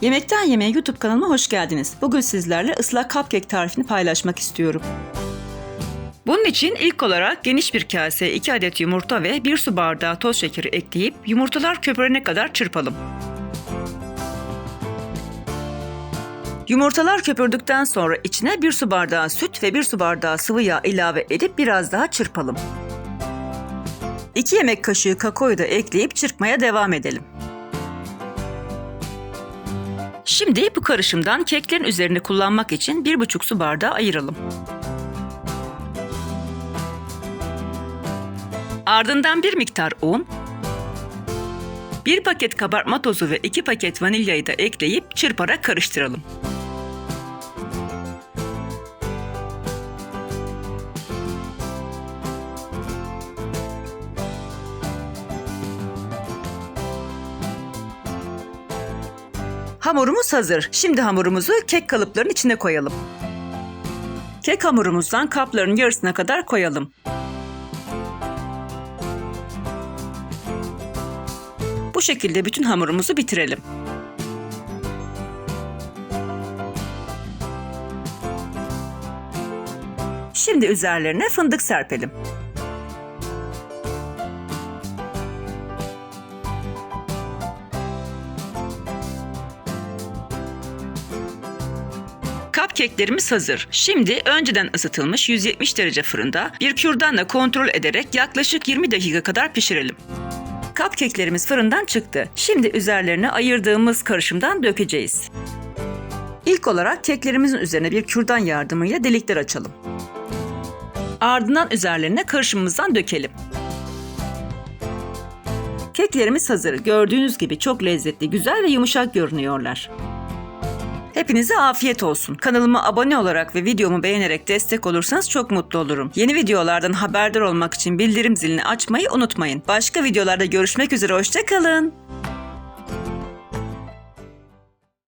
Yemekten Yemeğe YouTube kanalıma hoş geldiniz. Bugün sizlerle ıslak cupcake tarifini paylaşmak istiyorum. Bunun için ilk olarak geniş bir kaseye 2 adet yumurta ve 1 su bardağı toz şekeri ekleyip yumurtalar köpürene kadar çırpalım. Yumurtalar köpürdükten sonra içine 1 su bardağı süt ve 1 su bardağı sıvı yağ ilave edip biraz daha çırpalım. 2 yemek kaşığı kakaoyu da ekleyip çırpmaya devam edelim. Şimdi bu karışımdan keklerin üzerine kullanmak için 1,5 su bardağı ayıralım. Ardından bir miktar un, bir paket kabartma tozu ve 2 paket vanilyayı da ekleyip çırparak karıştıralım. Hamurumuz hazır. Şimdi hamurumuzu kek kalıplarının içine koyalım. Kek hamurumuzdan kapların yarısına kadar koyalım. Bu şekilde bütün hamurumuzu bitirelim. Şimdi üzerlerine fındık serpelim. Cupcake'lerimiz hazır. Şimdi önceden ısıtılmış 170 derece fırında bir kürdanla kontrol ederek yaklaşık 20 dakika kadar pişirelim. Cupcake'lerimiz fırından çıktı. Şimdi üzerlerine ayırdığımız karışımdan dökeceğiz. İlk olarak keklerimizin üzerine bir kürdan yardımıyla delikler açalım. Ardından üzerlerine karışımımızdan dökelim. Keklerimiz hazır. Gördüğünüz gibi çok lezzetli, güzel ve yumuşak görünüyorlar. Hepinize afiyet olsun. Kanalıma abone olarak ve videomu beğenerek destek olursanız çok mutlu olurum. Yeni videolardan haberdar olmak için bildirim zilini açmayı unutmayın. Başka videolarda görüşmek üzere, hoşçakalın.